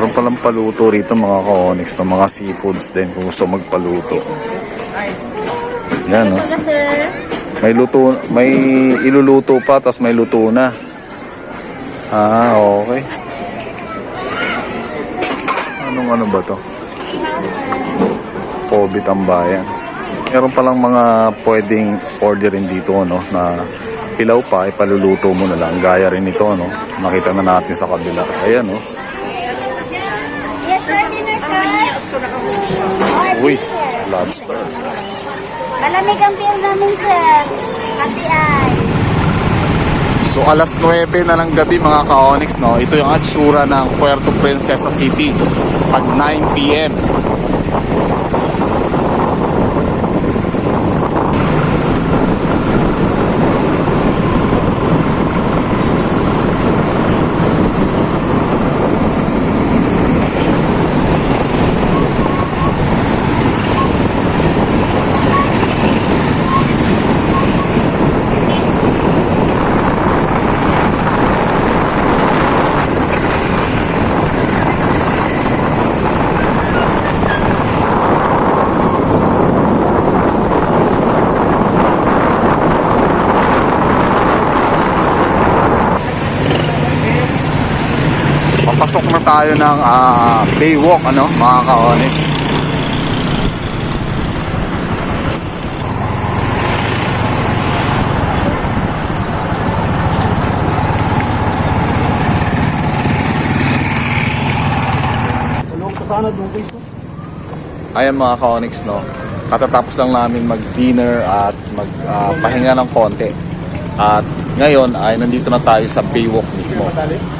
Meron palang paluto rito mga ka-onyx na mga seafoods din kung gusto magpaluto. Yan, no? Ito sir. May luto, may iluluto pa, tapos may luto na. Ah, okay. Anong ano ba to? Pobit ang bayan. Meron palang mga pwedeng orderin dito, no, na pilaw pa, ipaluluto mo na lang. Gaya rin ito, no. Nakita na natin sa kabila. Ayan, no. Sir. Uy, lobster. Malamig ang beer namin sir. Happy eye. So alas 9 na ng gabi mga ka-Onyx, no? Ito yung atsura ng Puerto Princesa City pag 9 p.m. Papasok na tayo ng ah, Baywalk, ano, mga ko. Ayan mga ka-Onyx, no? Katatapos lang namin mag-dinner at magpahinga ng konti. At ngayon ay nandito na tayo sa Baywalk mismo.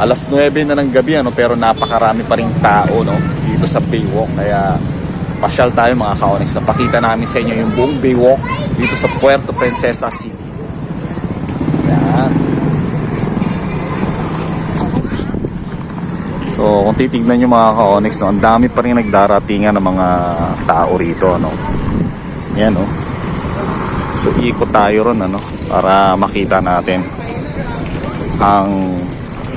Alas 9 na ng gabi ano, pero napakarami pa rin tao no, dito sa Baywalk. Kaya pasyal tayo mga ka-Onyx. Napakita namin sa inyo yung buong Baywalk dito sa Puerto Princesa City. Yan. So, kung titignan nyo mga ka-Onyx, no, ang dami pa rin nagdaratingan ng mga tao rito, no. Yan, no. So, ikot tayo ron, ano, para makita natin ang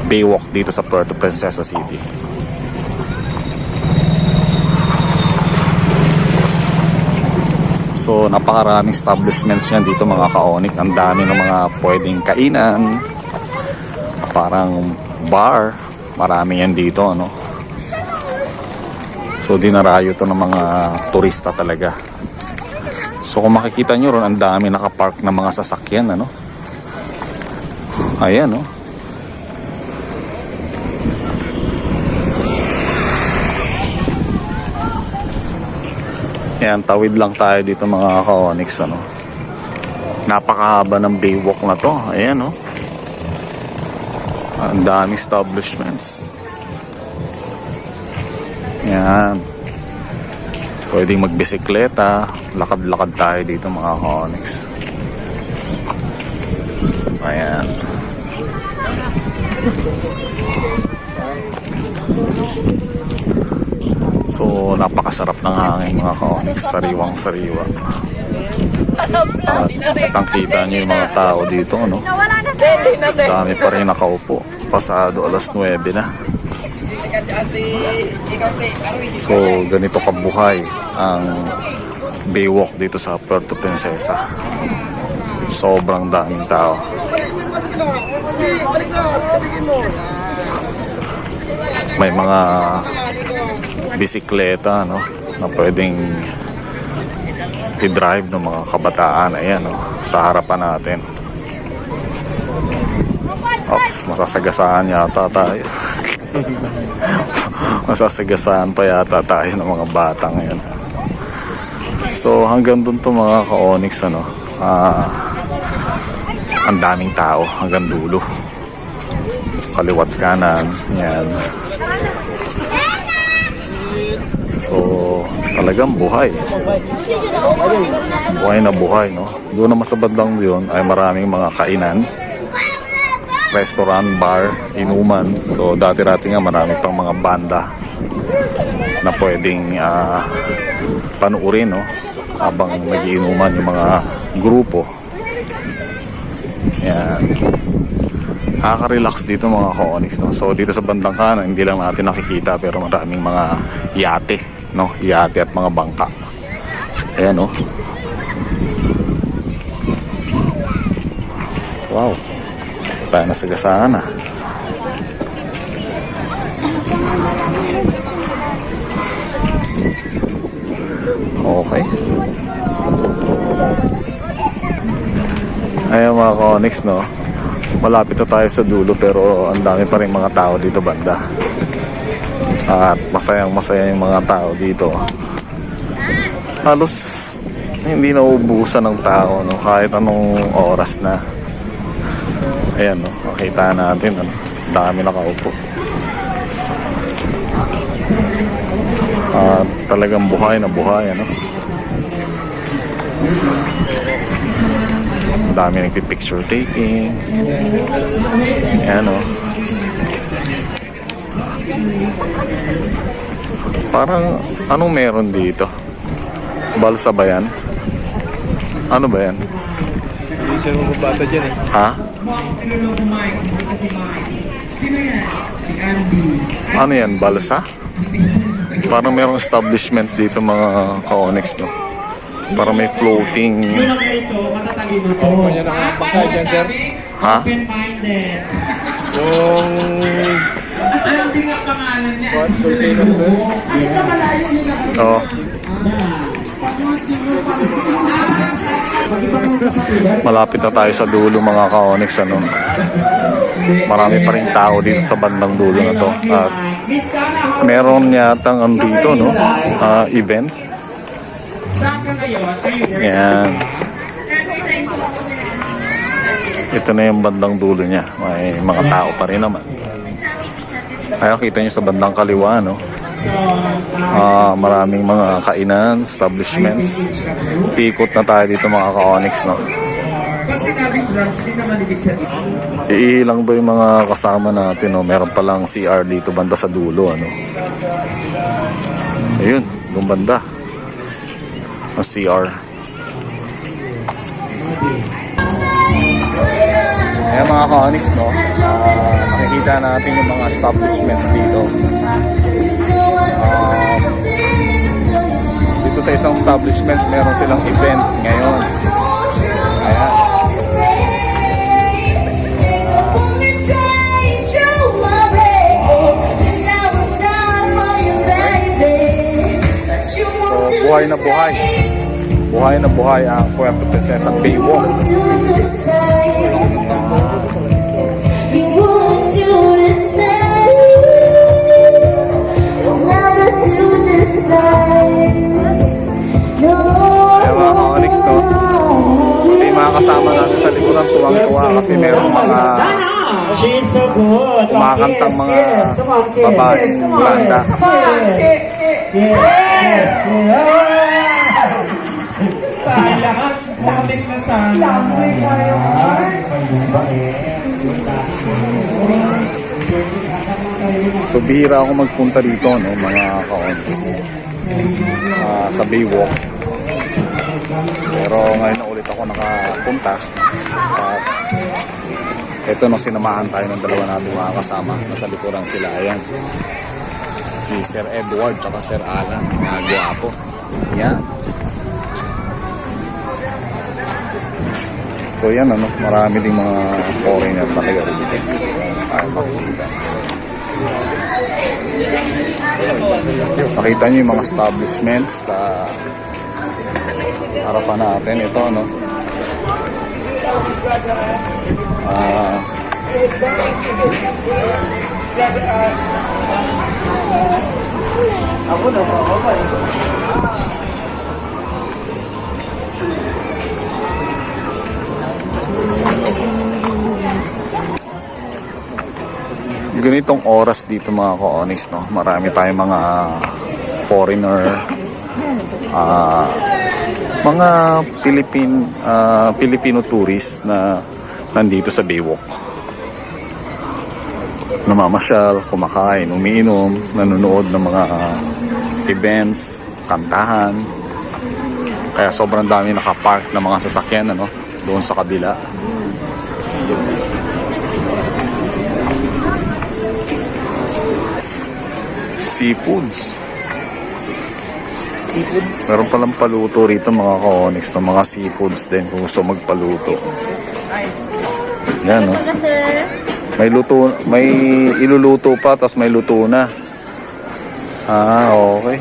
Baywalk dito sa Puerto Princesa City. So, napakaraming establishments yan dito mga ka-Onyx. Ang dami ng mga pwedeng kainan. Parang bar. Marami yan dito, ano. So, dinarayo to ng mga turista talaga. So, kung makikita nyo ron, ang dami nakapark ng mga sasakyan, ano. Ayan, no. Yan, tawid lang tayo dito mga ka-Onyx, ano. Napakahaba ng baywalk na to. Ayan, no. Ang daming establishments. Yan. Pwedeng magbisikleta. Lakad-lakad tayo dito mga ka-Onyx. Ayan. So, napakasarap ng hangin mga ka-Onyx. Sariwang sariwa. At kitang kita nyo yung mga tao dito, no? Dami pa rin nakaupo. Pasado alas 9 na. So, ganito kabuhay ang Baywalk dito sa Puerto Princesa. Sobrang daming tao. May mga bisikleta, no? Na pwedeng i-drive ng mga kabataan. Ayan, no? Sa harapan natin. Ops, masasagasaan yata tayo. masasagasaan pa yata tayo ng mga bata ngayon. So hanggang dun to mga ka-onyx ano. Ah, ang daming tao hanggang dulo. Kaliwat kanan. Yan. So talagang buhay. Buhay na buhay, no? Doon naman sa bandang yun ay maraming mga kainan restaurant, bar, inuman. So dati-dati nga marami pang mga banda na pwedeng ah, panuorin no habang nagiinuman yung mga grupo. Yan. Nakaka-relax dito mga ka-onyx. No? So dito sa bandang kanan, hindi lang natin nakikita pero maraming mga yate. No? Yate at mga bangka. Ayan oh. Wow. Tayo na sa gasaan ah. Okay. Ayan mga ka-onyx no. Malapit na tayo sa dulo pero ang dami pa rin mga tao dito banda. At masayang masaya yung mga tao dito. Halos hindi nauubusan ng tao no kahit anong oras na. Ayan no, makita natin ano, dami nakaupo. At talagang buhay na buhay ano. Ang dami nagpi-picture taking. Ayan o. Parang, anong meron dito? Balsa ba yan? Ano ba yan? Hindi siya mababata dyan eh. Ha? Ano yan? Balsa? Parang merong establishment dito mga ka-onyx, no? Parang may floating... Oh, kanya nakapagkain dyan, sir. Ha? Yung... What? Volcano ba? Oo. Malapit na tayo sa dulo mga ka-onyx ano. Marami pa rin tao dito sa bandang dulo na to. At meron yatang ano dito no, Ah, event. Yan. Ito na yung bandang dulo niya. May mga tao pa rin naman. Kaya kita niyo sa bandang kaliwa no. Ah, maraming mga kainan, establishments. Ikot na tayo dito mga ka-onyx, no? Pag sinabing drugs, hindi naman ibig sabihin. Iilang ba yung mga kasama natin, no? Meron palang CR dito banda sa dulo, ano? Ayun, yung banda. Ang CR. Ayan mga ka-onyx, no? Ah, makikita natin yung mga establishments dito. Sa isang establishments, meron silang event ngayon. Ayan. So, buhay na buhay. Buhay na buhay ang Puerto Princesa Baywalk. You Ayan mga ka-onyx, no? Mga kasama natin sa likuran tuwang-tuwa kasi merong mga kumakantang mga on. banda. Yes. Yes. Sayang. Lamig na sayang. Lamig tayo. So bihira ako magpunta dito, no, mga ka-onyx. Ah, sa Baywalk. Pero ngayon na ulit ako nakapunta. At ito no, sinamahan tayo ng dalawa natin mga kasama. Nasa likuran sila. Ayan. Si Sir Edward at Sir Alan. Mga gwapo. Yan. So yan ano, marami ding mga foreigner talaga dito. Ay, makikita. Makita niyo yung mga establishments sa harapan natin. Ito, no? Ah, ganitong oras dito mga ka-onyx, no? Marami tayong mga foreigner, ah, mga Philippine, ah, Filipino tourist na nandito sa Baywalk. Namamasyal, kumakain, umiinom, nanonood ng mga events, kantahan. Kaya sobrang dami nakapark ng mga sasakyan ano, doon sa kabila. Seafoods. Meron palang paluto rito mga ka-onyx ng mga seafoods din kung gusto magpaluto. Yan, no? Ito na, sir. May luto, may iluluto pa, tapos may luto na. Ah, okay.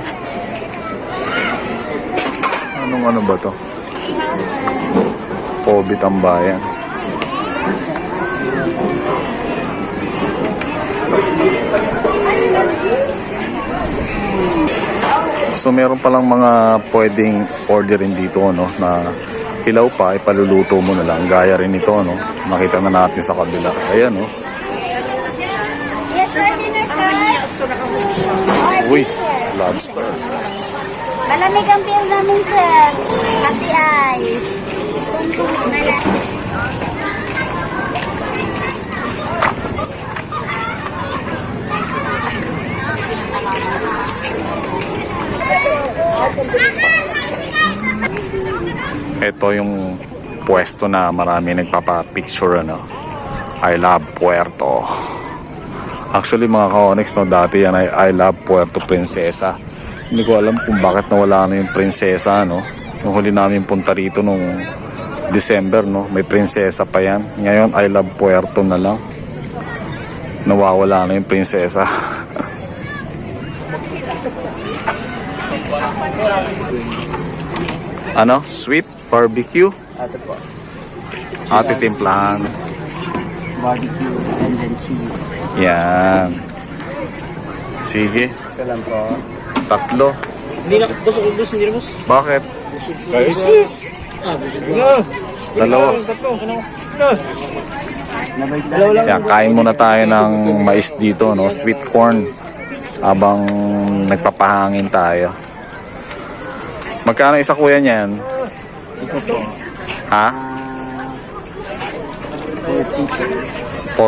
Anong ano ba to? Pobit ang So meron palang mga pwedeng orderin dito no na hilaw pa ipaluluto mo na lang gaya rin ito no. Nakita na natin sa kabila. Ayan no. Uy, lobster. Malamig ang beer namin, sir. Happy eyes. Ito yung pwesto na marami nagpapa-picture ano. I love Puerto. Actually mga ka-onyx no, dati yan ay I love Puerto Princesa. Hindi ko alam kung bakit nawala na yung prinsesa no. Nung huli namin punta rito nung December no, may prinsesa pa yan. Ngayon I love Puerto na lang. Nawawala na yung prinsesa. ano? Sweet barbecue? Ate po. Ate timplahan. Barbecue and then cheese. Yan. Sige, Ito lang po. tatlo. Hindi na, boss, ubus, hindi na, boss. Bakit? Ah, busog po. Dalawa. Nabait na. Yan, kain muna tayo ng mais dito, no? Sweet corn. Habang nagpapahangin tayo. Magkano isa kuya niyan? Ha? Ah, 40 po.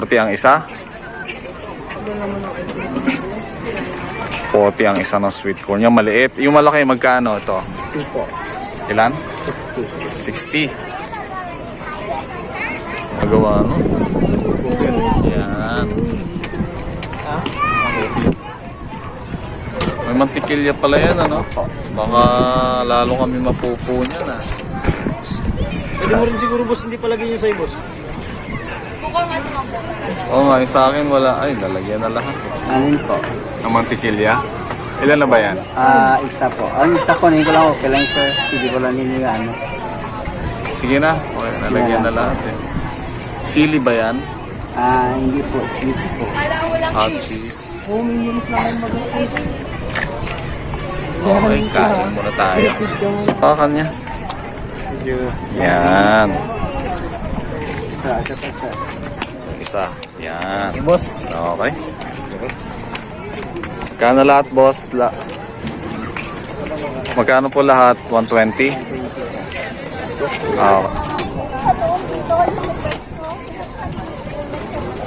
40 ang isa? 40 ang isa ng sweet corn. Yung maliit. Yung malaki, magkano ito? 60 po. Ilan? 60. 60. Magawa, no? Yan. May mantikilya pala yan, ano? Baka lalo kami mapupo niyan, ah. Pwede mo rin siguro, boss, hindi palagay yung sa'yo, boss. Oo nga, yung sa akin wala. Ay, lalagyan na lahat. Anin po? Ang mantikilya? Ilan na ba yan? Ah, isa po. Ang isa ko, hindi ko lang okay lang, sir. Hindi ko lang ninyo ano. Sige na. Okay, nalagyan na lahat eh. Sili ba yan? Ah, hindi po. Cheese po. Hot cheese. Okay, kain muna tayo. Sa kanya. Yan. Isa. Yan. Boss. Okay. Magkano lahat, boss? La Magkano po lahat? 120? Ah.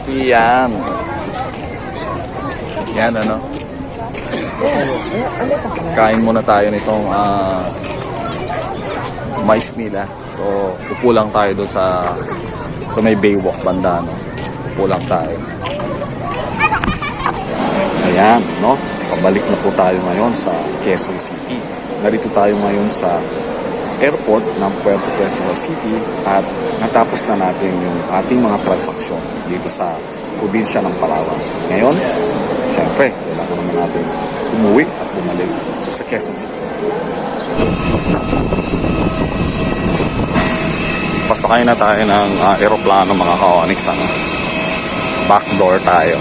Yan. Yan, ano? Kain muna tayo nitong ah, mais nila. So, upo lang tayo doon sa sa may Baywalk banda, no? Upo lang tayo. Ayan, no? Pabalik na po tayo ngayon sa Quezon City. Narito tayo ngayon sa airport ng Puerto Quezon City at natapos na natin yung ating mga transaksyon dito sa probinsya ng Palawan. Ngayon, syempre, kailangan naman natin umuwi at bumalik sa Quezon City. Pasakay na tayo ng ah, aeroplano mga ka-onyx. Ano? Backdoor tayo.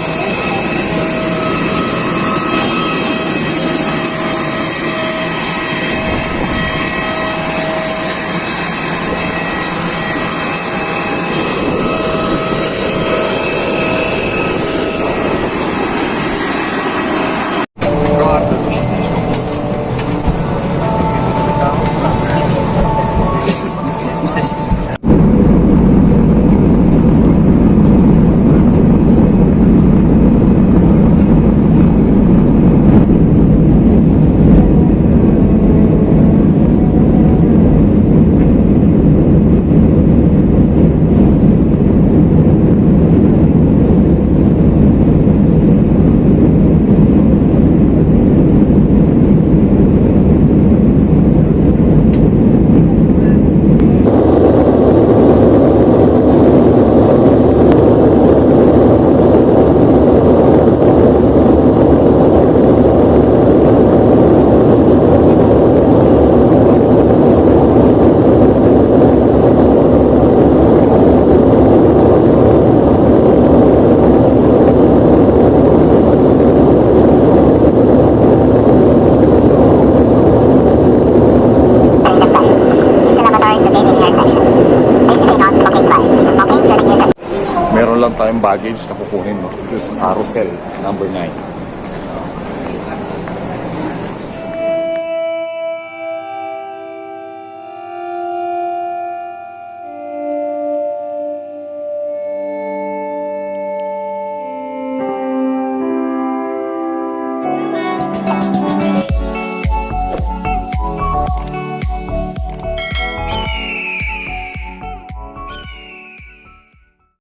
meron lang tayong baggage na kukunin, no? Carousel, number 9.